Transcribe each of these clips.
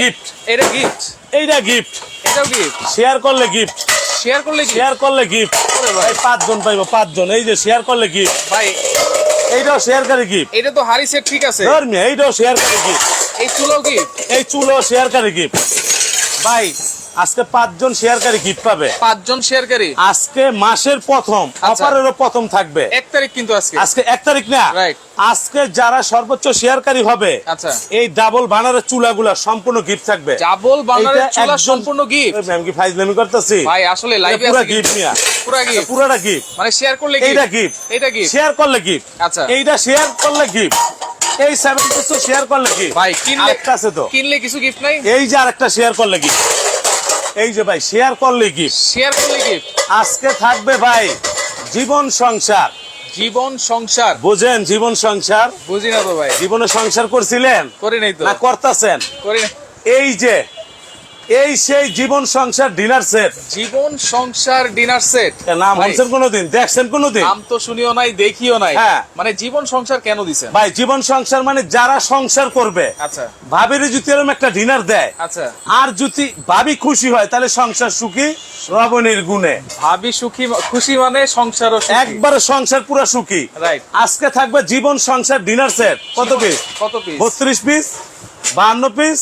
Gift এটা gift এইটা gift এটাও গিফট শেয়ার করলে গিফট শেয়ার করলে শেয়ার করলে গিফট ভাই। পাঁচজন পাইবো পাঁচজন। এই যে শেয়ার করলে গিফট ভাই। এইটাও শেয়ারকারী গিফট এটা তো হারি সেট ঠিক আছে। ধর্মী এইটাও শেয়ারকারী গিফট এই চুলো গিফট এই চুলো শেয়ারকারী গিফট ভাই আজকে পাঁচজন শেয়ারকারী গিফট পাবে। পাঁচজন শেয়ারকারী? আজকে মাসের প্রথম আচ্ছা। অফারেরও প্রথম থাকবে। এক তারিখ কিন্তু আজকে। আজকে এক তারিখ না? আজকে যারা সর্বোচ্চ শেয়ারকারী হবে আচ্ছা। এই ডাবল বানারের চুলাগুলা সম্পূর্ণ গিফট থাকবে। ডাবল চুলা সম্পূর্ণ গিফট ম্যাম কি ফাইজলামি করতেছি? ভাই আসলে লাইভে পুরো গিফট নিয়া পুরো গিফট পুরোটা গিফট মানে শেয়ার করলে এইটা গিফট এটা গিফট শেয়ার করলে গিফট আচ্ছা। এইটা শেয়ার করলে গিফট এই সেভেন শেয়ার করলে গিফট ভাই কিনলে আছে তো। কিনলে কিছু গিফট নাই? এই যে আরেকটা শেয়ার করলে গিফট এই যে ভাই শেয়ার করলে গিফট শেয়ার করলে গিফট আজকে থাকবে ভাই জীবন সংসার। জীবন সংসার। বুঝেন জীবন সংসার? বুঝি না তো ভাই। জীবনে সংসার করছিলেন? করি নাই তো। না করতেছেন? করি এই যে এই সেই জীবন সংসার ডিনার সেট জীবন সংসার ডিনার সেট নাম শুনছেন কোনোদিন? দেখছেন কোনোদিন? নাম তো শুনিও নাই দেখিও নাই। হ্যাঁ। মানে জীবন সংসার কেন দিছেন? ভাই জীবন সংসার মানে যারা সংসার করবে আচ্ছা। ভাবির যদি এরকম একটা ডিনার দেয়। আচ্ছা। আর যদি ভাবি খুশি হয় তাহলে সংসার সুখী রবণীর গুণে। ভাবি সুখী খুশি মানে সংসারও সুখী। একবারে সংসার পুরা সুখী। রাইট আজকে থাকবে জীবন সংসার ডিনার সেট কত পিস কত পিস বত্রিশ পিস বান্ন পিস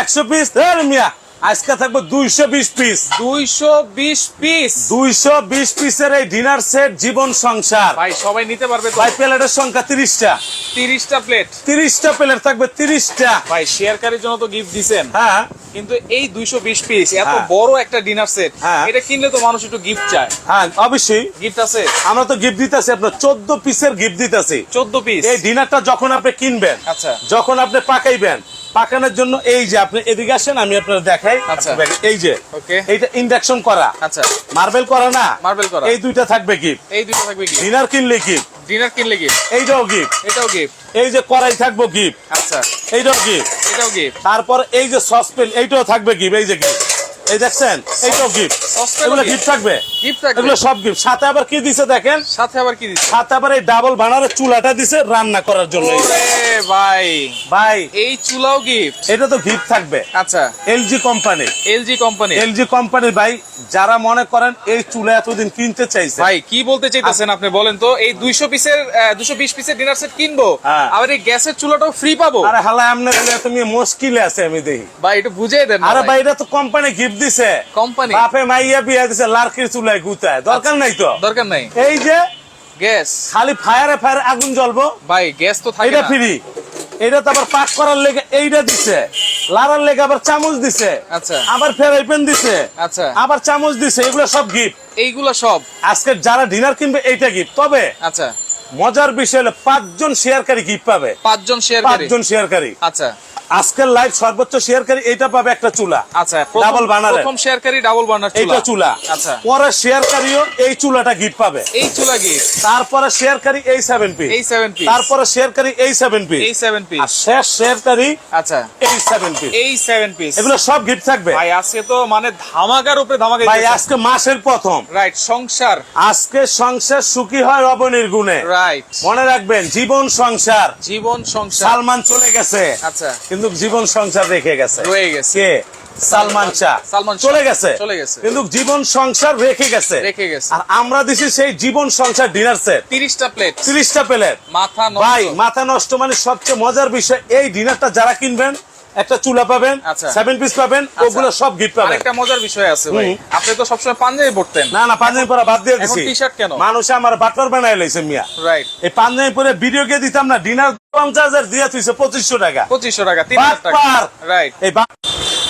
একশো পিস মিয়া। আজকে থাকবে দুইশো বিশ পিস দুইশো বিশ পিস দুইশো বিশ পিসের এই ডিনার সেট জীবন সংসার। ভাই সবাই নিতে পারবে ভাই প্লেটের সংখ্যা তিরিশটা। তিরিশটা প্লেট তিরিশটা প্লেট থাকবে তিরিশটা। ভাই শেয়ারকারীর জন্য তো গিফট দিছেন। হ্যাঁ। কিন্তু এই দুইশো বিশ পিস এত হ্যাঁ। বড় একটা ডিনার সেট হ্যাঁ। এটা কিনলে তো মানুষ একটু গিফট চায়। হ্যাঁ অবশ্যই। গিফট আছে? আমরা তো গিফট দিতেছি আপনার চোদ্দ পিসের গিফট দিতেছি। চোদ্দ পিস এই ডিনারটা যখন আপনি কিনবেন আচ্ছা। যখন আপনি পাকাইবেন পাকানোর জন্য এই যে আপনি এদিকে আসেন আমি আপনার দেখাই। আচ্ছা। এই যে এইটা ইন্ডাকশন করা। আচ্ছা। মার্বেল করা না? মার্বেল করা। এই দুইটা থাকবে গিফট এই দুইটা থাকবে গিফট ডিনার কিনলে গিফট ডিনার কিনলে গিফট এইটাও গিফট এটাও গিফট এই যে কড়াই থাকব গিফট আচ্ছা। এইটাও গিফট এটাও গিফট তারপর এই যে সসপেন এইটাও থাকবে গিফট এই যে গিফট এই দেখছেন এইটাও গিফট এগুলো গিফট থাকবে? এগুলো সব গিফট সাথে আবার কি দিছে দেখেন? সাথে আবার কি সাথে আবার এই ডাবল বানারের চুলাটা দিছে রান্না করার জন্য। ভাই। ভাই এই চুলাও গিফট এটা তো গিফট থাকবে। আচ্ছা। LG company LG company LG কোম্পানির ভাই যারা মনে করেন এই চুলা এতদিন কিনতে চাইছে। ভাই কি বলতে চাইতেছেন আপনি বলেন তো? এই দুইশো পিসের দুইশো বিশ পিসের ডিনার সেট কিনবো? হ্যাঁ। আবার এই গ্যাসের চুলাটাও ফ্রি পাবো? আরে হালা আমনে তুমি মুশকিলে আছে আমি দেখি। ভাই একটু বুঝিয়ে দেন আরে। ভাই। এটা তো কোম্পানি গিফট দিছে। কোম্পানি বাপে মাইয়া বিয়া দিছে লার্কির চুলায় গুতায়। দরকার নাই তো? দরকার নাই। এই যে গ্যাস খালি ফায়ারে ফায়ারে আগুন জ্বলবো। ভাই গ্যাস তো থাকে এটা ফ্রি। এটা তো আবার পাক করার লেগে এইটা দিছে। লারার লেগে আবার চামচ দিছে। আচ্ছা। আবার ফেরাইপেন দিছে। আচ্ছা। আবার চামচ দিছে। এগুলো সব গিফট এইগুলা সব। আজকে যারা ডিনার কিনবে এইটা গিফট তবে আচ্ছা। মজার বিষয় হলো পাঁচজন শেয়ারকারী গিফট পাবে? পাঁচজন পাঁচজন শেয়ারকারী। আচ্ছা। আজকের লাইভ সর্বোচ্চ শেয়ারকারী এইটা পাবে একটা চুলা। আচ্ছা burner প্রথম শেয়ারকারী ডাবল বার্নার এইটা চুলা। আচ্ছা। পরে শেয়ারকারীও এই চুলাটা গিফট পাবে। এই চুলা কি তারপরে শেয়ারকারী এই সেভেন পিস এই সেভেন পিস তারপরে শেয়ারকারী এই পিস এই আর শেষ শেয়ারকারী আচ্ছা। এই সেভেন পিস এই সেভেন পিস এগুলো সব গিফট থাকবে। ভাই আজকে তো মানে ধামাকার উপরে ধামাকা ভাই আজকে মাসের প্রথম। রাইট সংসার। আজকে সংসার সুখী হয় রবনীর গুণে। রাইট মনে রাখবেন জীবন সংসার। জীবন সংসার। সালমান চলে গেছে আচ্ছা। কিন্তু জীবন সংসার রেখে গেছে। রয়ে গেছে। কে? সালমান শাহ। সালমান চলে গেছে। চলে গেছে। কিন্তু জীবন সংসার রেখে গেছে। রেখে গেছে। আর আমরা দিছি সেই জীবন সংসার ডিনার সেট তিরিশটা প্লেট তিরিশটা প্লেট মাথা ভাই মাথা নষ্ট মানে সবচেয়ে মজার বিষয় এই ডিনারটা যারা কিনবেন একটা চুলা পাবেন আচ্ছা। সেভেন পিস পাবেন ওগুলো সব গিফট পাবেন। আরেকটা মজার বিষয় আছে ভাই। আপনি তো সবসময় পাঞ্জাবি পড়তেন না না পাঞ্জাবি পরা বাদ দিয়ে এখন দিছি। টি-শার্ট কেন? মানুষ আমার বাটপার বানাই লাইছে মিয়া। রাইট এই পাঞ্জাবি পরে ভিডিও কে দিতাম না ডিনার পঞ্চাশ হাজার দিয়ে তুইছে পঁচিশশো টাকা। পঁচিশশো টাকা তিন হাজার টাকা। রাইট এই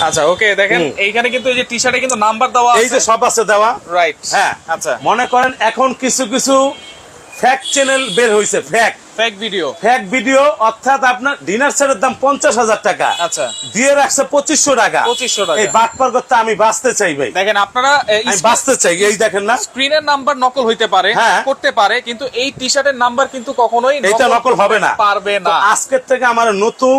আচ্ছা ওকে দেখেন এইখানে কিন্তু এই যে টি শার্টে কিন্তু নাম্বার দেওয়া এই যে সব আছে দেওয়া। রাইট হ্যাঁ। আচ্ছা। মনে করেন এখন কিছু কিছু ফ্যাক্ট চ্যানেল বের হয়েছে fact fake video fact video অর্থাৎ আপনার ডিনার সেটের দাম পঞ্চাশ হাজার টাকা। আচ্ছা। দিয়ে রাখছে পঁচিশশো টাকা। 2500 টাকা। এই বাটপার করতে আমি বাঁচতে চাই ভাই। দেখেন আপনারা আমি বাঁচতে চাই এই দেখেন না। স্ক্রিনের নাম্বার নকল হইতে পারে হ্যাঁ। করতে পারে কিন্তু এই টি শার্টের নাম্বার কিন্তু কখনোই এইটা নকল হবে না। পারবে না। আজকের থেকে আমার নতুন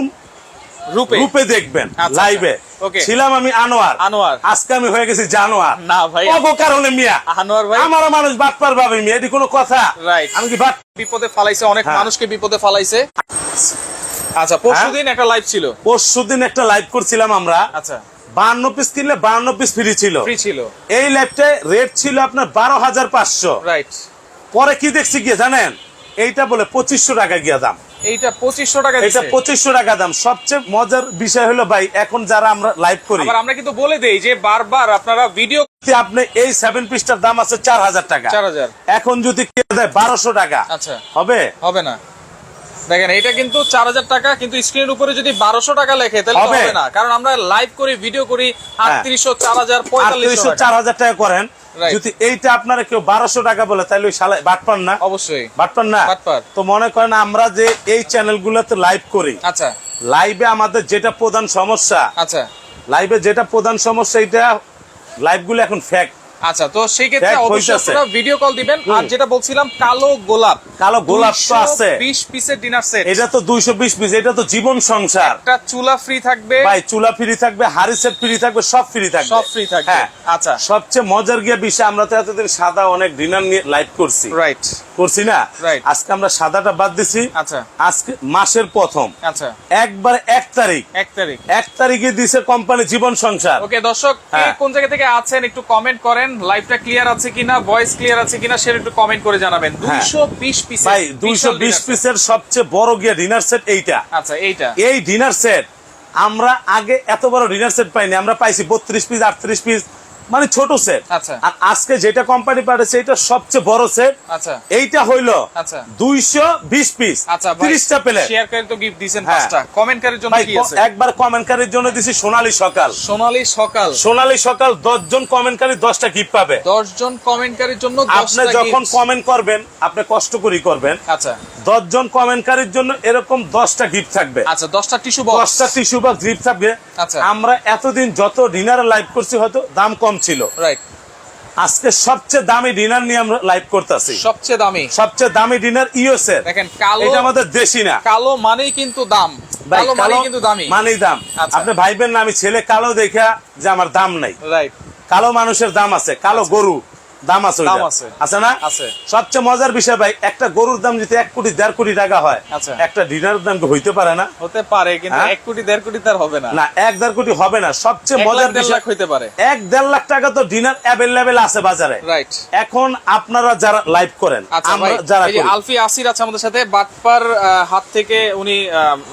রূপে। রূপে দেখবেন আচ্ছা, লাইভে ওকে। ছিলাম আমি আনোয়ার। আনোয়ার। আজকে আমি হয়ে গেছি জানোয়ার। না ভাই। অব কারণে মিয়া। আনোয়ার ভাই। আমার মানুষ বাটপার ভাবে মিয়া এটি কোনো কথা। Right. আমি কি বাট বিপদে ফালাইছে অনেক হ্যাঁ। মানুষকে বিপদে ফালাইছে। আচ্ছা পরশুদিন একটা লাইভ ছিল। পরশু দিন একটা লাইভ করছিলাম আমরা। আচ্ছা। বান্ন পিস কিনলে বান্ন পিস ফ্রি ছিল। ফ্রি ছিল। এই লাইভটায় রেট ছিল আপনার বারো হাজার পাঁচশো। রাইট পরে কি দেখছি গিয়ে জানেন? এইটা বলে পঁচিশশো টাকা গিয়া দাম। এইটা পঁচিশশো টাকা এটা পঁচিশশো টাকা দাম। সবচেয়ে মজার বিষয় হলো ভাই এখন যারা আমরা লাইভ করি আবার আমরা কিন্তু বলে দেই যে বারবার আপনারা ভিডিও আপনি এই সেভেন পিসটার দাম আছে চার হাজার টাকা। চার হাজার। এখন যদি কেটে দেয় বারোশো টাকা আচ্ছা। হবে? হবে না। দেখেন এটা কিন্তু চার হাজার টাকা কিন্তু স্ক্রিনের উপরে যদি বারোশো টাকা লেখে তাহলে হবে। না। কারণ আমরা লাইভ করি ভিডিও করি আটত্রিশশো চার হাজার পঁয়তাল্লিশশো চার হাজার টাকা করেন। যদি এইটা আপনারা কেউ বারোশো টাকা বলে তাহলে ওই শালা বাটপান না? অবশ্যই। বাটপান না? তো মনে করেন আমরা যে এই চ্যানেলগুলোতে লাইভ করি আচ্ছা। লাইভে আমাদের যেটা প্রধান সমস্যা আচ্ছা। লাইভে যেটা প্রধান সমস্যা এটা লাইভগুলো এখন ফ্যাক্ট আচ্ছা তো সেই ক্ষেত্রে অবশ্যই আপনারা ভিডিও কল দিবেন। আর যেটা বলছিলাম কালো গোলাপ। কালো গোলাপ তো আছে। বিশ পিসের ডিনার সেট এটা তো দুইশো বিশ পিস এটা তো জীবন সংসার। একটা চুলা ফ্রি থাকবে। ভাই চুলা ফ্রি থাকবে হাড়ি সেট ফ্রি থাকবে সব ফ্রি থাকবে। সব free থাকবে। হ্যাঁ। আচ্ছা। সবচেয়ে মজার গিয়ে বিষয় আমরা তো এতদিন সাদা অনেক ডিনার নিয়ে লাইভ করছি। রাইট করছি না. আজকে আমরা সাদাটা বাদ দিছি। আচ্ছা। আজকে মাসের প্রথম। আচ্ছা। একবার এক তারিখ। এক তারিখ। এক তারিখে দিছে কোম্পানি জীবন সংসার। ওকে দর্শক হ্যাঁ। কোন জায়গা থেকে আছেন একটু কমেন্ট করেন। লাইভটা ক্লিয়ার আছে কিনা ভয়েস ক্লিয়ার আছে কিনা সেটা একটু কমেন্ট করে জানাবেন। দুইশো 220 পিস ভাই দুইশো বিশ পিসের সবচেয়ে বড় গিয়ে ডিনার সেট এইটা। আচ্ছা এইটা। এই ডিনার সেট আমরা আগে এত বড় ডিনার সেট পাইনি আমরা পাইছি বত্রিশ পিস আটত্রিশ পিস মানে ছোট সেট আচ্ছা। আর আজকে যেটা কোম্পানি পাঠাচ্ছে এটা সবচেয়ে বড় সেট আচ্ছা। এইটা হইল আচ্ছা। দুইশো বিশ পিস আচ্ছা তিরিশটা পেলে হ্যাঁ। আছে? একবার কমেন্টকারীর জন্য দিছি সোনালী সকাল। সোনালী সকাল। সোনালী সকাল দশ জন কমেন্টকারী দশটা গিফট পাবে। 10 জন কমেন্টকারীর জন্য আপনি যখন কমেন্ট করবেন আপনি কষ্ট করি করবেন। আচ্ছা। দশ জন কমেন্টকারীর জন্য এরকম দশটা গিফট থাকবে। আচ্ছা 10টা টিস্যু বক্স দশটা টিস্যু বক্স গিফট থাকবে। আচ্ছা। আমরা এতদিন যত ডিনার লাইভ করছি হয়তো দাম কম ছিল। রাইট আজকে সবচেয়ে দামি ডিনার নিয়ে আমরা লাইভ করতেছি। সবচেয়ে দামি। সবচেয়ে দামি ডিনার ইউএস এর দেখেন কালো এটা আমাদের দেশি না। কালো মানেই কিন্তু দাম। কালো মানেই কিন্তু দামি। মানেই দাম। আচ্ছা। আপনি ভাইবেন না আমি ছেলে কালো দেখা যে আমার দাম নাই। রাইট কালো মানুষের দাম আছে কালো গরু। দাম আছে। দাম আছে। আছে না আছে। সবচেয়ে মজার বিষয় ভাই একটা গরুর দাম যদি এক কোটি দেড় কোটি টাকা হয় আচ্ছা। একটা ডিনারের দাম হইতে পারে না হতে পারে কিন্তু হ্যাঁ? এক কোটি দেড় কোটি তার হবে না না এক দেড় কোটি হবে না সবচেয়ে মজার বিষয় হইতে পারে এক দেড় লাখ টাকা তো ডিনার অ্যাভেলেবেল আছে বাজারে রাইট এখন আপনারা যারা লাইভ করেন আচ্ছা আমরা যারা আলফি আসির আছে আমাদের সাথে বাটপার হাত থেকে উনি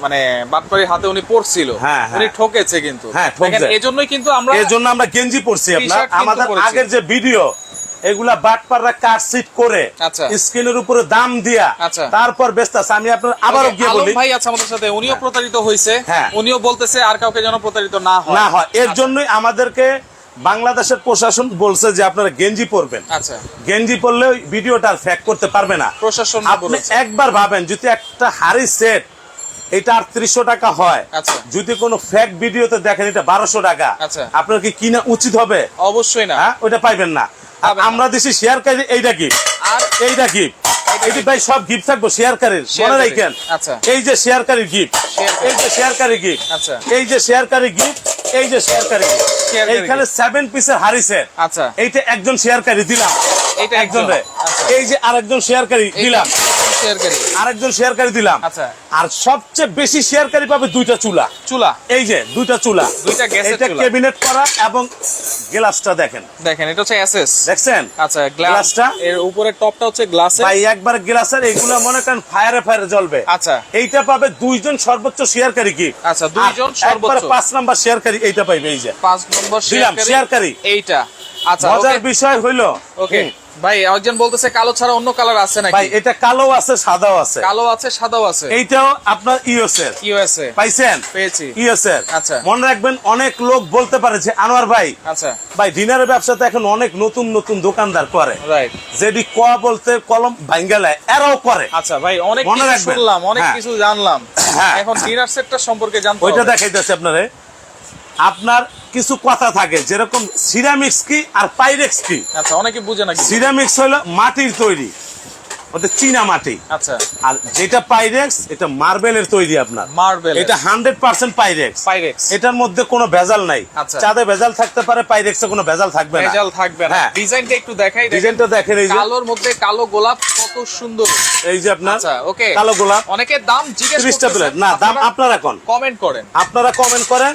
মানে বাটপারের হাতে উনি পড়ছিল হ্যাঁ, হ্যাঁ। উনি ঠকেছে কিন্তু হ্যাঁ, এজন্যই কিন্তু আমরা এর জন্য আমরা গেঞ্জি পরছি আপনার আমাদের আগের যে ভিডিও এগুলা বাটপাররা কাট সিট করে আচ্ছা। স্ক্রিনের উপরে দাম দিয়া আচ্ছা। তারপর ব্যস্ত আছে। আমি আপনার আবারও গিয়ে বলি। ভাই আছে আমাদের সাথে উনিও প্রতারিত হয়েছে। হ্যাঁ। উনিও বলতেছে আর কাউকে যেন প্রতারিত না হয়। না হয়। এর জন্যই আমাদেরকে বাংলাদেশের প্রশাসন বলছে যে আপনারা গেঞ্জি পরবেন। আচ্ছা। গেঞ্জি পরলে ভিডিওটা ফ্যাক করতে পারবে না। প্রশাসন আপনি একবার ভাবেন যদি একটা হাড়ি সেট এটা আটত্রিশশো টাকা হয় আচ্ছা। যদি কোনো ফ্যাক ভিডিওতে দেখেন এটা বারোশো টাকা আচ্ছা। আপনার কি কিনা উচিত হবে? অবশ্যই না। হ্যাঁ? ওইটা পাইবেন আর না। আমরা দিছি শেয়ারকারী এইটা গিফট আর এইটা গিফট এটি ভাই সব গিফট থাকব শেয়ারকারীর মনে শেয়ারকারীর, রাখেন? আচ্ছা। এই যে শেয়ারকারীর গিফট শেয়ারকারী। এই যে শেয়ারকারী গিফট আচ্ছা। এই যে শেয়ারকারী গিফট এই যে শেয়ারকারী gift। শেয়ারকারী এইখানে সেভেন পিসের হাড়ি সেট আচ্ছা। এইটা একজন শেয়ারকারী দিলাম। এইটা একজন। আচ্ছা। এই যে আর একজন শেয়ারকারী এইটা দিলাম। শেয়ারকারী আরেকজন শেয়ারকারী দিলাম। আচ্ছা। আর সবচেয়ে বেশি শেয়ারকারী পাবে দুইটা চুলা। চুলা। এই যে দুইটা চুলা। দুইটা গ্যাসের চুলা। ক্যাবিনেট করা এবং গ্লাসটা দেখেন। দেখেন এটা হচ্ছে এসএস দেখছেন? আচ্ছা গ্লাসটা? এর উপরের টপটা হচ্ছে গ্লাসের ভাই একবার গ্লাসের এগুলো মনে করেন ফায়ারে ফায়ারে জ্বলবে। আচ্ছা। এইটা পাবে দুইজন সর্বোচ্চ শেয়ারকারী কি? আচ্ছা, দুইজন সর্বোচ্চ। পাঁচ নাম্বার শেয়ারকারী এইটা পাইবে এই যে। পাঁচ নম্বর শেয়ারকারী। এইটা। আচ্ছা মজার বিষয় হইল ওকে ভাই একজন বলতেছে কালো ছাড়া অন্য কালার আছে ভাই এটা কালো আছে সাদাও আছে। কালো আছে সাদাও আছে। এইটাও আপনার ইউএস এর ইউএসএ। পাইছেন? পেয়েছি। ইউএস এর আচ্ছা। মনে রাখবেন অনেক লোক বলতে পারে যে আনোয়ার ভাই আচ্ছা। ভাই ডিনারের ব্যবসাতে এখন অনেক নতুন নতুন দোকানদার করে। রাইট যেটি ক বলতে কলম ভাঙ্গালায় এরাও করে। আচ্ছা ভাই অনেক মনে কিছু শুনলাম অনেক হ্যাঁ। কিছু জানলাম। হ্যাঁ। এখন ডিনার সেটটা সম্পর্কে জানতে ওইটা দেখাইতেছে আপনারে। আপনার কিছু কথা থাকে যেরকম সিরামিক্স কি আর পাইরেক্স কি? আচ্ছা অনেকে বুঝে না সিরামিক্স হলো মাটির তৈরি ওটা চীনা মাটি। আচ্ছা। আর যেটা পাইরেক্স এটা মার্বেলের তৈরি আপনার। মার্বেল এটা হান্ড্রেড পার্সেন্ট পাইরেক্স পাইরেক্স এটার মধ্যে কোনো ভেজাল নাই। আচ্ছা। চাঁদে ভেজাল থাকতে পারে পাইরেক্সে কোনো ভেজাল থাকবে না। ভেজাল থাকবে না। হ্যাঁ। ডিজাইনটা একটু দেখাই ডিজাইনটা দেখেন এই যে। কালোর মধ্যে কালো গোলাপ কত সুন্দর। এই যে আপনার আচ্ছা ওকে। কালো গোলাপ। অনেকে দাম জিজ্ঞেস প্লেট। না দাম আপনারা কোন? কমেন্ট করেন। আপনারা কমেন্ট করেন।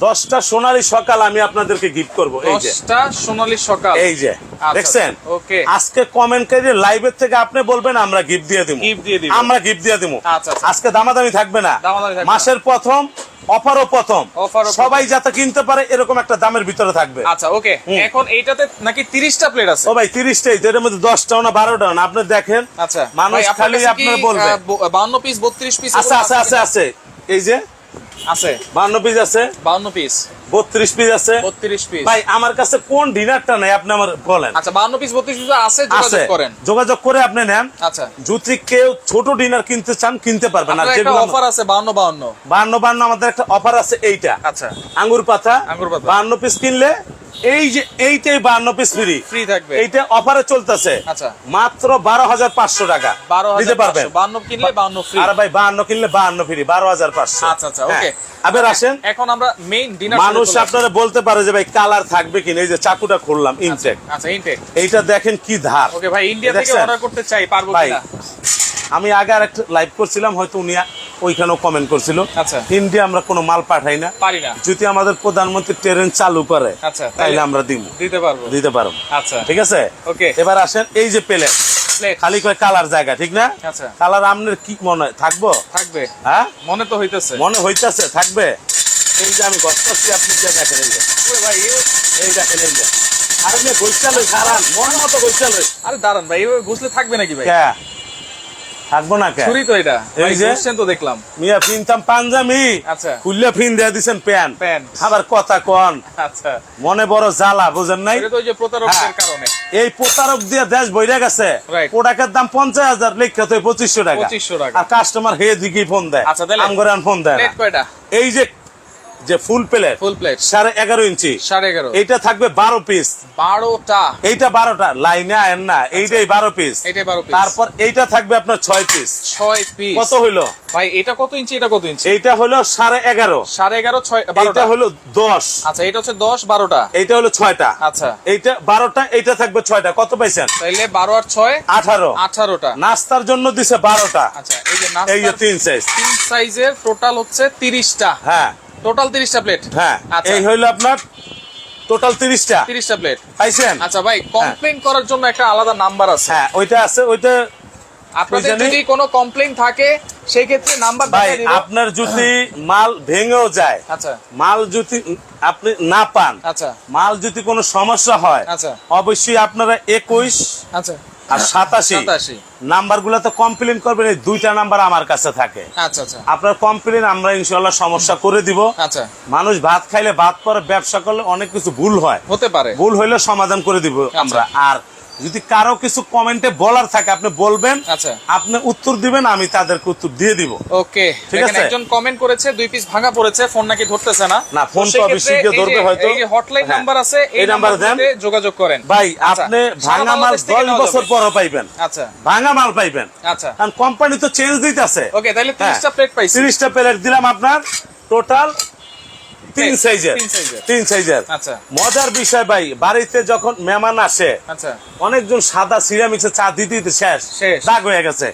দশটা সোনালী সকাল আমি আপনাদেরকে গিফট করব এই যে। দশটা সোনালী সকাল। এই যে আচ্ছা, দেখছেন? ওকে। আজকে কমেন্ট করে লাইভের থেকে আপনি বলবেন আমরা গিফট দিয়ে দিব। Gift দিয়ে দিবেন। আমরা গিফট দিয়ে দিব। আচ্ছা, আচ্ছা। আজকে দামাদামি থাকবে না। মাসের প্রথম অফারও প্রথম। সবাই যাতে কিনতে পারে এরকম একটা দামের ভিতরে থাকবে। আচ্ছা ওকে। এখন এইটাতে নাকি তিরিশটা প্লেট আছে? ও ভাই তিরিশটাই তো এর মধ্যে দশটাও না বারোটাও না? আপনি দেখেন আচ্ছা। মানুষ খালি আপনার বলবে। আহ, ব- বাউন্ন পিস বত্রিশ পিস আছে আছে আছে আছে। এই যে আছে? বান্ন পিস আছে। বাউন্ন পিস বত্রিশ পিস আছে। বত্রিশ পিস ভাই আমার কাছে কোন ডিনারটা নাই আপনি আমার বলেন। আচ্ছা বাউন্ন পিস বত্রিশ পিস আছে যোগাযোগ করেন। যোগাযোগ করে আপনি নেন। আচ্ছা। যদি কেউ ছোট ডিনার কিনতে চান কিনতে পারবেন। আর যেগুলো অফার আছে বাউন্ন বাউন্ন বান্ন বান্ন আমাদের একটা অফার আছে এইটা। আচ্ছা। আঙ্গুর পাতা। আঙ্গুর পাতা। বান্ন পিস কিনলে এই যে এইটাই বান্ন পিস ফ্রি ফ্রি থাকবে। এইটা অফারে চলতেছে। আচ্ছা। মাত্র বারো হাজার পাঁচশো টাকা। বারো দিতে পারবেন? বাউন্ন কিনলে বাউন্ন ফ্রি আর ভাই বান্ন কিনলে বান্ন ফ্রি বারো হাজার পাঁচশো। আচ্ছা আচ্ছা ওকে আবার আসেন। এখন আমরা মেইন ডিনার মানুষ আপনারা বলতে পারে যে ভাই কালার থাকবে কিনা? এই যে চাকুটা খুললাম ইনটেক আচ্ছা ইনটেক এইটা দেখেন কি ধার। ওকে ভাই ইন্ডিয়া থেকে অর্ডার করতে চাই পারব ভাই কিনা? আমি আগে আর একটা লাইভ করছিলাম হয়তো উনি ওইখানেও কমেন্ট করছিল। আচ্ছা। ইন্ডিয়া আমরা কোনো মাল পাঠাই না। পারি না। যদি আমাদের প্রধানমন্ত্রী ট্রেন চালু করে আচ্ছা, তাইলে আমরা দিব। দিতে পারব। দিতে পারব। আচ্ছা। ঠিক আছে? ওকে এবার আসেন এই যে পেলে প্লেট খালি কয় কালার জায়গা ঠিক না? আচ্ছা। কালার আপনার কি মনে হয়? থাকব? থাকবে। হ্যাঁ? মনে তো হইতেছে। মনে হইতাছে থাকবে? এই যে আমি গছতাছি আপনি যে দেখেন এই যে। ভাই এই দেখেন এই যে। আরে মেয়ে গৈসাল হই মন মতো গৈসাল হই আরে দাঁড়ান ভাই ঘুষলে থাকবে নাকি ভাই? কে? থাকব না ছুরি তো এটা। এই যে। তো দেখলাম। মিয়া পিনতাম আচ্ছা। খুললে ফিন দিয়ে দিছেন প্যান প্যান আবার কথা কন। আচ্ছা। মনে বড় জ্বালা বুঝেন নাই? এটা তো যে প্রতারকের হ্যাঁ। কারণে। এই প্রতারক দিয়ে দেশ বইরা গেছে। প্রোডাক্টের দাম পঞ্চাশ হাজার লেখা তো পঁচিশশো টাকা। 2500 টাকা। আর কাস্টমার হে দিকে ফোন দেয়। আচ্ছা, তাহলে? ফোন দেয় কয়টা? এই যে যে ফুল প্লেট ফুল প্লেট সাড়ে এগারো ইঞ্চি। সাড়ে এগারো। এইটা থাকবে বারো পিস বারোটা। এইটা বারোটা লাইনে আয়েন না এইটাই বারো পিস এইটাই বারো পিস তারপর এইটা থাকবে আপনার ছয় পিস ছয় পিস কত হইল? ভাই এটা কত ইঞ্চি এটা কত ইঞ্চি? এইটা হলো সাড়ে এগারো। সাড়ে এগারো ছয় বারোটা। হলো দশ। আচ্ছা এটা হচ্ছে দশ বারোটা। এইটা হলো ছয়টা। আচ্ছা। এইটা বারোটা এইটা থাকবে ছয়টা। কত পাইছেন? তাইলে বারো আর ছয় আঠারো। আঠারোটা। নাস্তার জন্য দিছে বারোটা। আচ্ছা এই যে এই যে তিন সাইজ তিন সাইজের টোটাল হচ্ছে তিরিশটা। হ্যাঁ। টোটাল তিরিশটা প্লেট হ্যাঁ আচ্ছা। এই হইল আপনার টোটাল তিরিশটা। তিরিশটা প্লেট পাইছেন? আচ্ছা ভাই কমপ্লেন করার জন্য একটা আলাদা নাম্বার আছে। হ্যাঁ ওইটা আছে ওইটা আপনাদের যদি কোনো কমপ্লেন থাকে সেই ক্ষেত্রে নাম্বার ভাই আপনার যদি মাল ভেঙেও যায়। আচ্ছা। মাল যদি আপনি না পান। আচ্ছা। মাল যদি কোনো সমস্যা হয় আচ্ছা। অবশ্যই আপনারা একুশ আচ্ছা। আর সাতাশি। নাম্বারগুলো গুলাতে কমপ্লেন করবেন এই দুইটা নাম্বার আমার কাছে থাকে। আচ্ছা আচ্ছা। আপনার কমপ্লেন আমরা ইনশাল্লাহ সমস্যা করে দিব। আচ্ছা। মানুষ ভাত খাইলে ভাত পরে ব্যবসা করলে অনেক কিছু ভুল হয়। হতে পারে। ভুল হইলে সমাধান করে দিব আচ্ছা। আমরা। আর যদি কারও কিছু কমেন্টে বলার থাকে আপনি বলবেন আচ্ছা। আপনি উত্তর দিবেন আমি তাদেরকে উত্তর দিয়ে দিব ওকে ঠিক আছে? একজন কমেন্ট করেছে দুই পিস ভাঙা পড়েছে ফোন নাকি ধরতেছে না না, ফোন তো অবশ্যই ধরবে হয়তো। এই হটলাইন হ্যাঁ। নাম্বার আছে এই নাম্বারে দেন। যোগাযোগ করেন ভাই আচ্ছা, আপনি ভাঙা মাল বাংলাদেশ থেকে দশ নেওয়া বছর যাবে। পরও পাইবেন আচ্ছা ভাঙা মাল পাইবেন আচ্ছা কারণ কোম্পানি তো চেঞ্জ দিতেছে ওকে তাহলে তিরিশটা প্লেট পাইছি তিরিশটা প্লেট দিলাম আপনার টোটাল তিন সাইজের তিন সাইজের। আচ্ছা। মজার বিষয় ভাই বাড়িতে যখন মেহমান আসে আচ্ছা। অনেকজন সাদা সিরামিক্সের চা দিতে দিতে শেষ। দাগ হয়ে গেছে।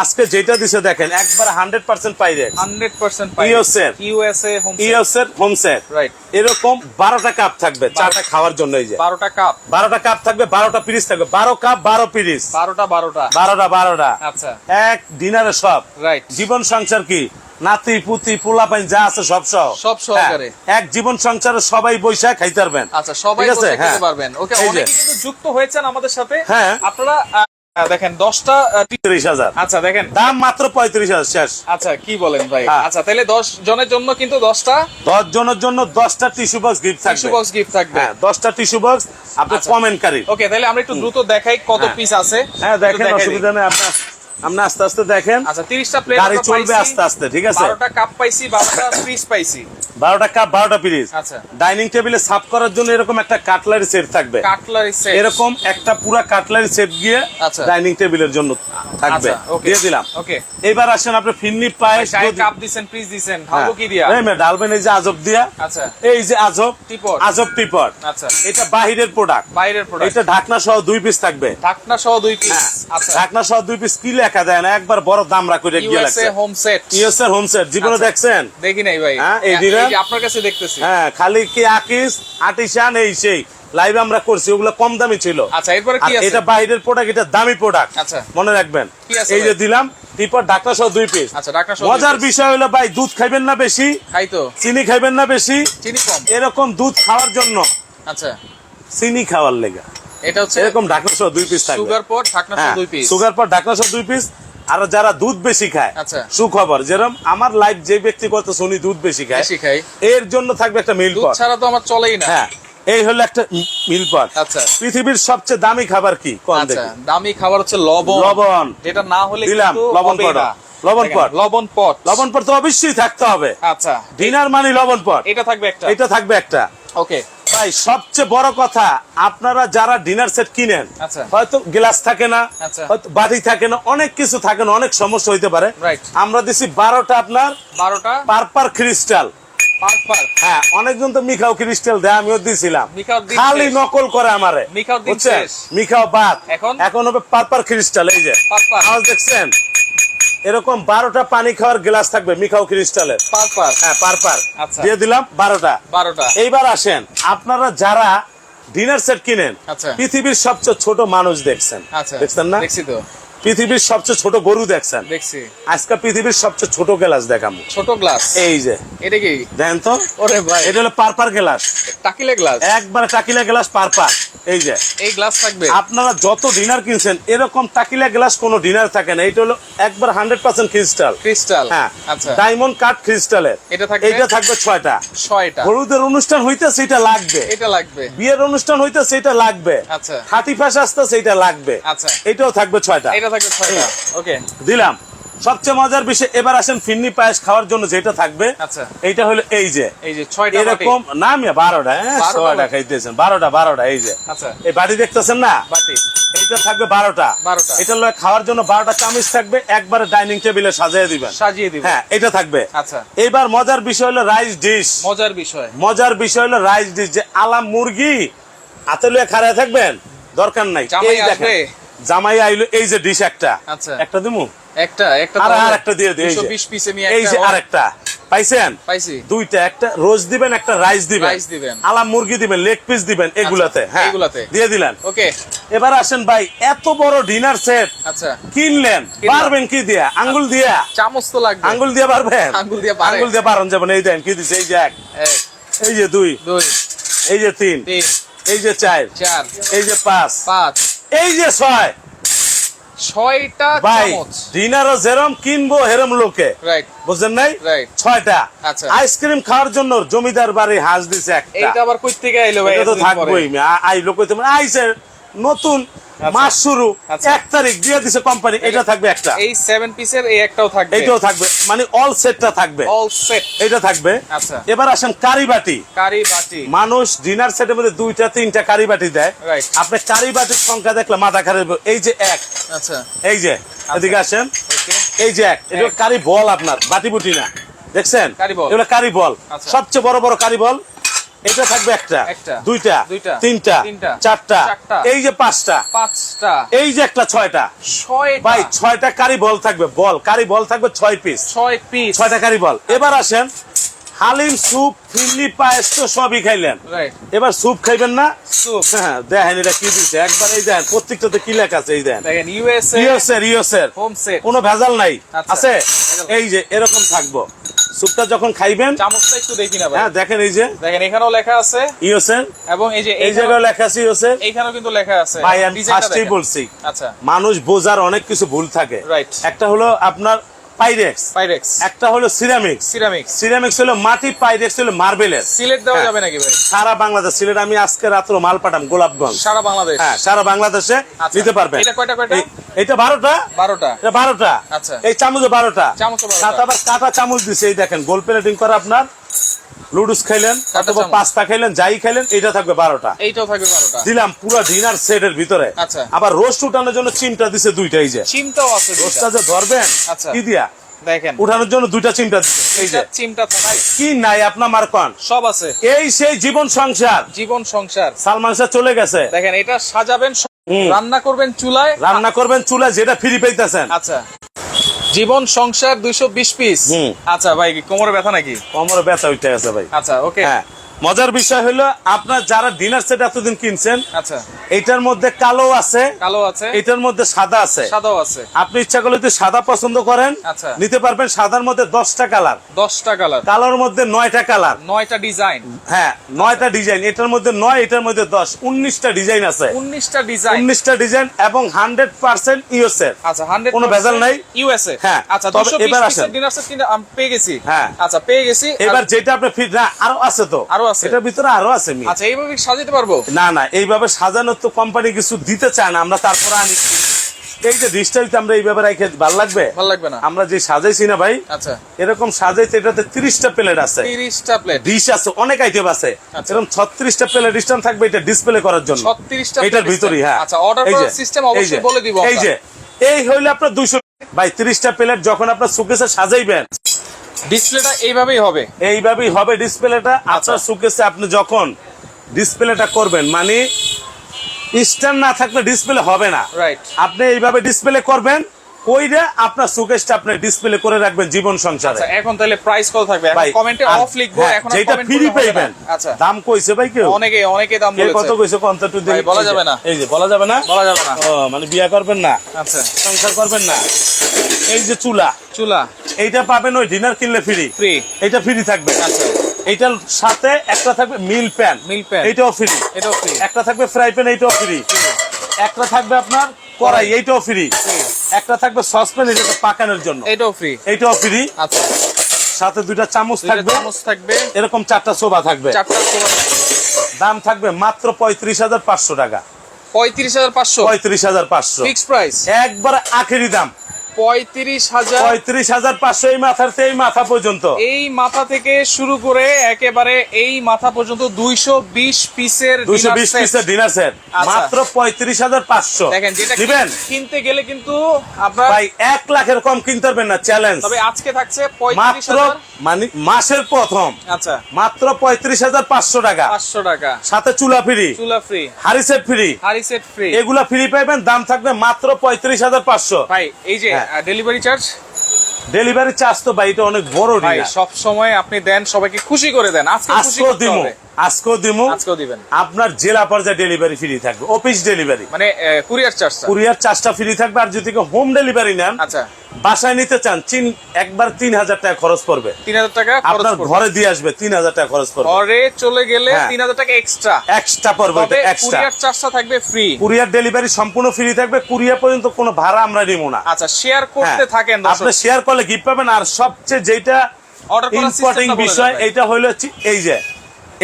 আজকে যেটা দিছে দেখেন একবার হান্ড্রেড পার্সেন্ট পাইরে hundred percent USA USA home ইয়সের home set right এরকম বারোটা কাপ থাকবে চাটা খাওয়ার জন্য এই যে। বারোটা কাপ বারোটা কাপ থাকবে বারোটা পিরিস থাকবে। বারো কাপ বারো পিরিস বারোটা বারোটা। বারোটা বারোটা। আচ্ছা। এক ডিনারে সব। রাইট জীবন সংসার কি? নাতি পুতি পোলা পাইন যা আছে সব সহ। সব সহকারে। হ্যাঁ, এক জীবন সংসারে সবাই বৈশাখ খাইতে পারবেন। আচ্ছা সবাই বসে খেতে হ্যাঁ। পারবেন। ওকে অনেকে কিন্তু যুক্ত হয়েছেন আমাদের সাথে। হ্যাঁ। আপনারা দেখেন দশটা তিরিশ হাজার। আচ্ছা দেখেন। দাম মাত্র পঁয়ত্রিশ হাজার শেষ। আচ্ছা কি বলেন ভাই? হ্যাঁ। আচ্ছা তাহলে দশ জনের জন্য কিন্তু দশটা। দশ জনের জন্য দশটা টিস্যু বক্স গিফট টিস্যু থাকবে বক্স গিফট থাকবে। দশটা টিস্যু বক্স আপনার আচ্ছা। কমেন্টকারী ওকে তাহলে আমরা একটু দ্রুত দেখাই কত। পিস আছে। হ্যাঁ দেখেন অসুবিধা নেই আপনার আপনি আস্তে আস্তে দেখেন। আচ্ছা তিরিশটা প্লেট গাড়ি চলবে আস্তে আস্তে, ঠিক আছে? বারোটা কাপ পাইছি বারোটা পিস পাইছি। বারোটা কাপ বারোটা পিরিস আচ্ছা। ডাইনিং টেবিলে সাফ করার জন্য এরকম একটা কাটলারি সেট থাকবে। কাটলারি সেট এরকম একটা পুরা কাটলারি সেট গিয়ে আচ্ছা। ডাইনিং টেবিলের জন্য থাকবে। আচ্ছা, দিয়ে দিলাম। ওকে এবার আসেন আপনি ফিন্নি পায়েস চায়ের কাপ দিছেন পিস হ্যাঁ। ঢালবো কি দিয়া? এই মেয়ে, ডালবেন এই যে আজব দিয়া। আচ্ছা। এই যে আজব টিপট। আজব টিপট আচ্ছা। এটা বাহিরের প্রোডাক্ট বাইরের প্রোডাক্ট এটা ঢাকনা সহ দুই পিস থাকবে। ঢাকনা সহ দুই পিস হ্যাঁ, আচ্ছা। ঢাকনা সহ দুই পিস কি লেখা দেয় না একবার বড় দামরা করে গিয়ে লাগছে। হোম সেট ইউএসএর হোম সেট জীবনে আচ্ছা। দেখছেন? দেখি নাই ভাই। হ্যাঁ, এই? যে আপনার কাছে দেখতেছি। হ্যাঁ খালি কি আকিস আটিশান এই সেই। লাইভ আমরা করছি ওগুলো কম দামি ছিল। আচ্ছা এরপরে কি আছে? এটা বাইরের প্রোডাক্ট এটা দামি প্রোডাক্ট আচ্ছা। মনে রাখবেন। এই যে দিলাম টিপট ঢাকনা সহ দুই পিস আচ্ছা ঢাকনা সহ মজার বিষয় হলো ভাই দুধ খাইবেন না বেশি খাই তো। চিনি খাইবেন না বেশি। চিনি কম। এরকম দুধ খাওয়ার জন্য আচ্ছা। চিনি খাওয়ার লেগা। এটা হচ্ছে এরকম ঢাকনা সহ দুই পিস থাকবে। সুগার পর ঢাকনা সহ হ্যাঁ দুই পিস সুগার ঢাকনা সহ দুই পিস আর যারা দুধ বেশি খায় আচ্ছা। সুখবর যেরকম আমার লাইফ যে ব্যক্তি কত শুনি দুধ বেশি খায়। এর জন্য থাকবে একটা মিল পট ছাড়া তো আমার চলেই না। হ্যাঁ এই হলো একটা মিল পট আচ্ছা। পৃথিবীর সবচেয়ে দামি খাবার কি? কোন আচ্ছা দেখি। দামি খাবার হচ্ছে লবণ। লবণ। যেটা না হলে দিলাম, লবণ পট। লবণ পট। লবণ পট লবণ পট তো অবশ্যই থাকতে হবে। আচ্ছা। ডিনার মানে লবণ পট এটা থাকবে একটা। এটা থাকবে একটা। ওকে ভাই সবচেয়ে বড় কথা আপনারা যারা ডিনার সেট কিনেন আচ্ছা। হয়তো গ্লাস থাকে না আচ্ছা। হয়তো বাটি থাকে না অনেক কিছু থাকে না অনেক সমস্যা হইতে পারে। আমরা দিছি বারোটা আপনার বারোটা? পারপার ক্রিস্টাল পার পার হ্যাঁ অনেকজন তো মিখাও ক্রিস্টাল দেয় আমিও দিছিলাম। খালি নকল করে আমারে। মিখাও বাদ। এখন? এখন হবে পারপার ক্রিস্টাল এই যে। আওয়াজ দেখছেন? এরকম বারোটা পানি খাওয়ার গ্লাস থাকবে মিখাও ক্রিস্টালের। পার পার? হ্যাঁ পারপার আচ্ছা। দিয়ে দিলাম বারোটা। বারোটা। এইবার আসেন আপনারা যারা ডিনার সেট কিনেন আচ্ছা। পৃথিবীর সবচেয়ে ছোট মানুষ দেখছেন। আচ্ছা দেখছেন না? পৃথিবীর সবচেয়ে ছোট গরু দেখছেন? দেখছি। আজকে পৃথিবীর সবচেয়ে ছোট গ্লাস দেখাবো। ছোট গ্লাস? এই যে। এটা কি? দেখেন তো? ওরে ভাই। এটা হলো পারপার গ্লাস। টাকিলে গ্লাস? একবারে টাকিলা গ্লাস পারপার। এই যে। এই গ্লাস থাকবে? আপনারা যত ডিনার কিনছেন এরকম টাকিলা গ্লাস কোনো ডিনার থাকে না। এটা হলো একবার হান্ড্রেড পার্সেন্ট ক্রিস্টাল। ক্রিস্টাল? হ্যাঁ। আচ্ছা। ডায়মন্ড কাট ক্রিস্টালের। এটা থাকবে? এইটা থাকবে ছয়টা। ছয়টা। হলুদের অনুষ্ঠান হইতে সেটা লাগবে। এটা লাগবে। বিয়ের অনুষ্ঠান হইতে সেটা লাগবে। আচ্ছা। থার্টি ফার্স্ট আসতে সেটা লাগবে। আচ্ছা। এটাও থাকবে ছয়টা। এটা থাকবে ছয়টা। ওকে দিলাম। সবচেয়ে মজার বিষয় এবার আসেন ফিন্নি পায়েস খাওয়ার জন্য যেটা থাকবে আচ্ছা। এইটা হলো এই যে। এই যে ছয়টা এরকম না মিয়া বারোটা হ্যাঁ ছয়টা খাইতেছেন বারোটা বারোটা এই যে। আচ্ছা। এই দেখতেছেন না? বাটি। থাকবে বারোটা। বারোটা। এটা হলো খাওয়ার জন্য বারোটা চামচ থাকবে একবারে ডাইনিং টেবিলে সাজিয়ে দিবেন। সাজিয়ে দিবে হ্যাঁ এটা থাকবে। আচ্ছা। এবার মজার বিষয় হলো রাইস ডিশ। মজার বিষয়। মজার বিষয় হলো রাইস ডিশ যে আলাম মুরগি হাতে লুয়ে খাড়ায় থাকবেন? দরকার নাই। জামাই এই দেখেন। জামাই আইলো এই যে ডিশ একটা। আচ্ছা। একটা দিমু? একটা একটা আর আরেকটা দিয়ে দিই এই যে। বিশ পিসে আমি এই যে একটা আরেকটা। পাইছেন? পাইছি। দুইটা একটা রোজ দিবেন একটা রাইস দিবেন। রাইস দিবেন। আলাম মুরগি দিবেন লেগ পিস দিবেন এগুলাতে হ্যাঁ। এগুলাতে। দিয়ে দিলেন। ওকে। এবার আসেন ভাই এত বড় ডিনার সেট আচ্ছা। কিনলেন? পারবেন কি দিয়া? আঙ্গুল দিয়া? চামচ তো লাগবে। আঙ্গুল দিয়ে পারবেন? আঙ্গুল দিয়ে পারে। আঙ্গুল দিয়ে পারেন যাবেন এই দেন কি দিছে এই যে এক। এই যে দুই। দুই। এই যে তিন। তিন। এই যে চার। চার। এই যে পাঁচ। পাঁচ। এই যে ছয়। ছয়টা ভাই চামচ। ডিনারও যেরম কিনবো হেরম লোকে। রাইট বুঝছেন নাই? ছয়টা। আচ্ছা। আইসক্রিম খাওয়ার জন্য জমিদার বাড়ি হাঁস দিছে একটা। এইটা আবার কই থেকে আইলো ভাই এটা তো থাকবোই আইলো কইতে মানে আইছে নতুন মাস শুরু আচ্ছা। এক তারিখ দিয়ে দিছে কোম্পানি এটা থাকবে একটা। এই সেভেন পিসের এই একটাও থাকবে। এটাও থাকবে মানে অল সেটটা থাকবে। অল সেট এটা থাকবে। আচ্ছা। এবার আসেন কারি বাটি। কারি বাটি। মানুষ ডিনার সেটের মধ্যে দুইটা তিনটা কারি বাটি দেয়। Right. আপনি কারি বাটির সংখ্যা দেখলে মাথা খারাপ। এই যে এক। আচ্ছা। এই যে এদিকে আসেন। ওকে এই যে এক। এটা। কারি বল আপনার বাটি বুটি না। দেখছেন? কারি বল। এগুলো কারি বল আচ্ছা। সবচেয়ে বড় বড় কারি বল এটা থাকবে একটা দুইটা দুইটা, তিনটা চারটা এই যে পাঁচটা পাঁচটা এই যে একটা ছয়টা। ছয়টা। ভাই ছয়টা কারি বল থাকবে বল কারি বল থাকবে ছয় পিস ছয় পিস ছয়টা কারি বল। এবার আসেন হালিম স্যুপ ফিরলি পায়েস তো সবই খাইলেন। এবার স্যুপ খাইবেন না? হ্যাঁ দেখেন এটা কি দিচ্ছে একবার এই দেখেন প্রত্যেকটাতে কি লেখা আছে এই দেখেন? দেখেন ইউএসএ ইয়সের ইয়সের হোম সেট কোনো ভেজাল নাই। আচ্ছা। আছে? এই যে এরকম থাকব। স্যুপটা যখন খাইবেন চামচটা একটু দেখি না হ্যাঁ দেখেন এই যে। দেখেন এখানেও লেখা আছে। ইয়সের এবং এই যে এই জায়গায় লেখা আছে ইয়সের এইখানেও কিন্তু লেখা আছে। ভাই আমি ফার্স্টেই বলছি। আচ্ছা। মানুষ বোঝার অনেক কিছু ভুল থাকে। Right. একটা হলো আপনার পাইরেক্স পাইরেক্স একটা হলো সিরামিক্স সিরামিক্স সিরামিক্স হলো মাটি পাইরেক্স হলো মার্বেলের সিলেট দেওয়া হ্যাঁ। যাবে নাকি ভাই? সারা বাংলাদেশ। সিলেট আমি আজকে রাত্র মাল পাঠাম গোলাপগঞ্জ। সারা বাংলাদেশ? হ্যাঁ সারা বাংলাদেশে আচ্ছা। নিতে পারবেন। এটা কয়টা কয়টা? এটা বারোটা? বারোটা। এটা বারোটা। আচ্ছা। এই চামচ বারোটা। চামচ আবার কাটা চামচ দিছে এই দেখেন গোল প্লেটিং করা আপনার। লুডুস খাইলেন অথবা পাস্তা খাইলেন যাই খাইলেন এটা থাকবে বারোটা। এইটাও থাকবে বারোটা। দিলাম পুরো ডিনার সেটের ভিতরে। আচ্ছা। আবার রোস্ট উঠানোর জন্য চিমটা দিছে যে। চিমটাও আছে রোস্টটা যে ধরবেন আচ্ছা। কি দিয়া? দেখেন। উঠানোর জন্য দুইটা চিমটা এই যে। চিমটা কি নাই আপনার মার্কন? সব আছে। এই সেই জীবন সংসার। জীবন সংসার। সালমান শাহ চলে গেছে। দেখেন এটা সাজাবেন রান্না করবেন চুলায়। রান্না করবেন চুলায় যেটা ফ্রি পাইতেছেন। আচ্ছা। জীবন সংসার দুইশো বিশ পিস। আচ্ছা ভাই কি কোমরে ব্যথা নাকি? কোমরে ব্যথা উঠে গেছে ভাই। আচ্ছা ওকে হ্যাঁ। মজার বিষয় হলো আপনার যারা ডিনার সেট এতদিন কিনছেন আচ্ছা। এইটার মধ্যে কালো আছে কালো আছে। এটার মধ্যে সাদা আছে। সাদাও আছে। আপনি ইচ্ছা করলে যদি সাদা পছন্দ করেন আচ্ছা। নিতে পারবেন সাদার মধ্যে দশটা কালার। দশটা কালার। কালোর মধ্যে নয়টা কালার। নয়টা ডিজাইন। হ্যাঁ নয়টা ডিজাইন। এটার মধ্যে নয় এটার মধ্যে দশ। উনিশটা ডিজাইন আছে। উনিশটা ডিজাইন। উনিশটা ডিজাইন এবং হান্ড্রেড পার্সেন্ট ইউএসএর আচ্ছা হান্ড্রেড কোনো ভেজাল নাই? ইউএসএ। হ্যাঁ, আচ্ছা তবে এবার আসেন। ডিনার সেট কিন্তু পেয়ে গেছি। হ্যাঁ। আচ্ছা পেয়ে গেছি। এবার যেটা আপনি ফিট না আরও আছে তো। আরও আছে? এটার ভিতরে আরও আছে মি আচ্ছা এইভাবে সাজাতে পারব? না না এইভাবে সাজানোর তো কোম্পানি কিছু দিতে চায় না আমরা তারপরে আনি। এই যে যদি আমরা এইভাবে রেখে ভালো লাগবে? ভালো লাগবে না। আমরা যে সাজাইছি না ভাই আচ্ছা। এরকম সাজাইতে এটাতে তিরিশটা প্লেট আছে। তিরিশটা প্লেট ডিশ আছে অনেক আইটেম আছে। আচ্ছা। এরকম ছত্রিশটা প্লেট ডিস্টান থাকবে এটা ডিসপ্লে করার জন্য। ছত্রিশটা এটার ভিতরই হ্যাঁ। আচ্ছা অর্ডার করার সিস্টেম অবশ্যই বলে দিব এই যে এই হইলে আপনার দুইশো ভাই তিরিশটা প্লেট যখন আপনার সুকেসে সাজাইবেন ডিসপ্লেটা এইভাবেই হবে। এইভাবেই হবে ডিসপ্লেটা। আচ্ছা। সুকেসে আপনি যখন ডিসপ্লেটা করবেন মানে স্ট্যান্ড না থাকলে ডিসপ্লে হবে না। রাইট আপনি এইভাবে ডিসপ্লে করবেন ওইটা আপনার সুকেসটা আপনি ডিসপ্লে করে রাখবেন জীবন সংসারে। আচ্ছা এখন তাহলে প্রাইস কত থাকবে? কমেন্টে অফ লিখব হ্যাঁ, এখন যেটা ফ্রি। পাইবেন আচ্ছা। দাম কইছে ভাই কেউ? অনেকে অনেকে দাম কে কত কইছে একটু দিন? ভাই, বলা যাবে না। এই যে বলা যাবে না? বলা যাবে না। ও মানে বিয়া করবেন না। আচ্ছা। সংসার করবেন না। এই যে চুলা। চুলা। এইটা পাবেন ওই ডিনার কিনলে ফ্রি ফ্রি এইটা ফ্রি থাকবে। আচ্ছা। এইটার সাথে একটা থাকবে মিল প্যান Meal pan। এইটাও ফ্রি এটাও ফ্রি একটা থাকবে ফ্রাই প্যান এইটাও ফ্রি একটা থাকবে আপনার কড়াই এইটাও ফ্রি একটা থাকবে সসপ্যান এটা পাকানোর জন্য। এটাও ফ্রি এইটাও ফ্রি আচ্ছা। সাথে দুইটা চামচ থাকবে। চামচ থাকবে। এরকম চারটা সোবা থাকবে। চারটা কোয়া দাম থাকবে মাত্র পঁয়ত্রিশ হাজার পাঁচশো টাকা। পঁয়ত্রিশ হাজার পাঁচশো। পঁয়ত্রিশ হাজার পাঁচশো। ফিক্স প্রাইস একবার আখেরি দাম। পঁয়ত্রিশ হাজার পঁয়ত্রিশ হাজার পাঁচশো এই মাথার এই মাথা পর্যন্ত। এই মাথা থেকে শুরু করে একেবারে এই মাথা পর্যন্ত দুইশো বিশ পিসের দুইশো বিশ পিসের ডিনার সেট আচ্ছা। মাত্র পঁয়ত্রিশ হাজার পাঁচশো। দেখেন যেটা দিবেন কিনতে গেলে কিন্তু আপনার ভাই এক লাখের কম কিনতে পারবেন না চ্যালেঞ্জ তবে আজকে থাকছে মাত্র মানে মাসের প্রথম। আচ্ছা। মাত্র পঁয়ত্রিশ হাজার পাঁচশো টাকা। পাঁচশো টাকা। সাথে চুলা ফ্রি। চুলা ফ্রি। হারি সেট ফ্রি হারি সেট ফ্রি এগুলা ফ্রি পাইবেন দাম থাকবে মাত্র পঁয়ত্রিশ হাজার পাঁচশো। ভাই এই যে হ্যাঁ। ডেলিভারি চার্জ ডেলিভারি চার্জ তো ভাই এটা অনেক বড় সব সময় আপনি দেন সবাইকে খুশি করে দেন। আজকে খুশি করতে হবে। আজকেও দিমু। আজকেও দিবেন। আপনার জেলা পর্যায়ে ডেলিভারি ফ্রি থাকবে অফিস ডেলিভারি মানে কুরিয়ার চার্জটা কুরিয়ার চার্জটা ফ্রি থাকবে আর যদি হোম ডেলিভারি নেন আচ্ছা। বাসায় নিতে চান চিন একবার তিন হাজার টাকা খরচ পড়বে। তিন হাজার টাকা আপনার ঘরে দিয়ে আসবে তিন হাজার টাকা খরচ পড়বে। ঘরে চলে গেলে হ্যাঁ। তিন হাজার টাকা এক্সট্রা এক্সট্রা পড়বে এক্সট্রা কুরিয়ার চার্জটা থাকবে ফ্রি কুরিয়ার ডেলিভারি সম্পূর্ণ ফ্রি থাকবে কুরিয়ার পর্যন্ত কোনো ভাড়া আমরা নিব না। আচ্ছা শেয়ার করতে হ্যাঁ, থাকেন আপনি শেয়ার করলে গিফট পাবেন আর সবচেয়ে যেটা ইম্পর্টেন্ট বিষয় এটা হলো এই যে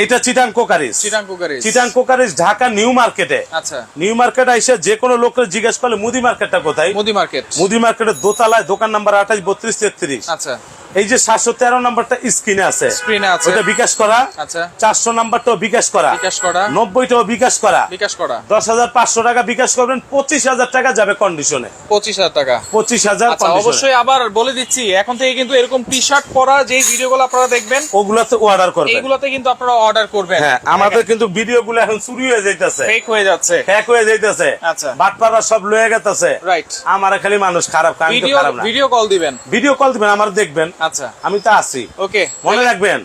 এটা চিটাং কোকারিস। চিটাং চিটাং কোকারিস ঢাকা নিউ মার্কেটে। আচ্ছা। নিউ মার্কেট আইসে যে কোনো লোকের জিজ্ঞেস করলে মুদি মার্কেটটা কোথায়? মুদি মার্কেট। মুদি মার্কেটের দোতলায় দোকান নাম্বার আঠাশ বত্রিশ তেত্রিশ। আচ্ছা। এই যে সাতশো তেরো নাম্বারটা স্ক্রিনে আছে। স্ক্রিনে আছে। ওটা বিকাশ করা। আচ্ছা। চারশো নাম্বারটাও বিকাশ করা। বিকাশ করা। নব্বইটাও বিকাশ করা। বিকাশ করা। দশ হাজার পাঁচশো টাকা বিকাশ করবেন পঁচিশ হাজার টাকা যাবে কন্ডিশনে পঁচিশ হাজার টাকা। পঁচিশ হাজার আচ্ছা অবশ্যই আবার বলে দিচ্ছি এখন থেকে কিন্তু এরকম টি শার্ট পরা যে ভিডিওগুলো আপনারা দেখবেন ওগুলাতে অর্ডার করবেন। এইগুলোতে কিন্তু আপনারা অর্ডার করবেন। হ্যাঁ আমাদের কিন্তু ভিডিও গুলো এখন চুরি হয়ে যাইতেছে। ফেক হয়ে যাচ্ছে। হ্যাক হয়ে যাইতেছে। আচ্ছা। বাটপাড়া সব লয়ে গেতেছে। রাইট আমার খালি মানুষ খারাপ ভিডিও কল দিবেন। ভিডিও কল দিবেন আমার দেখবেন। আচ্ছা। আমি তো আছি। ওকে মনে রাখবেন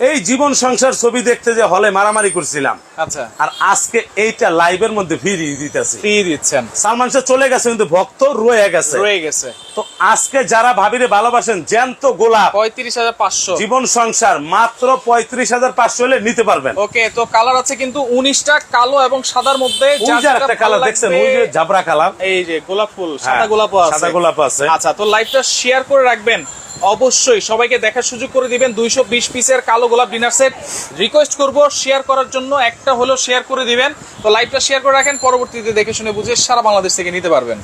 এই জীবন সংসার ছবি দেখতে যে হলে মারামারি করছিলাম। আচ্ছা। আর আজকে এইটা লাইভের মধ্যে ফিরিয়ে দিতেছি। ফ্রি দিচ্ছেন। সালমান শাহ চলে গেছে কিন্তু ভক্ত রয়ে গেছে। রয়ে গেছে। তো আজকে যারা ভাবিরে ভালোবাসেন জ্যান্ত গোলাপ পঁয়ত্রিশ হাজার পাঁচশো। জীবন সংসার মাত্র পঁয়ত্রিশ হাজার পাঁচশো হলে নিতে পারবেন। ওকে তো কালার আছে কিন্তু উনিশটা কালো এবং সাদার মধ্যে একটা কালার দেখছেন ওই যে জাবরা কালার এই যে গোলাপ ফুল হ্যাঁ, সাদা গোলাপ আছে। সাদা গোলাপ আছে। আচ্ছা তো লাইভটা শেয়ার করে রাখবেন। অবশ্যই সবাইকে দেখার সুযোগ করে দিবেন। দুইশো বিশ পিসের কালো গোলাপ ডিনার সেট রিকোয়েস্ট করব শেয়ার করার জন্য একটা হলো শেয়ার করে দিবেন। তো লাইভটা শেয়ার করে রাখেন, পরবর্তীতে দেখে শুনে বুঝে সারা বাংলাদেশ থেকে নিতে পারবেন।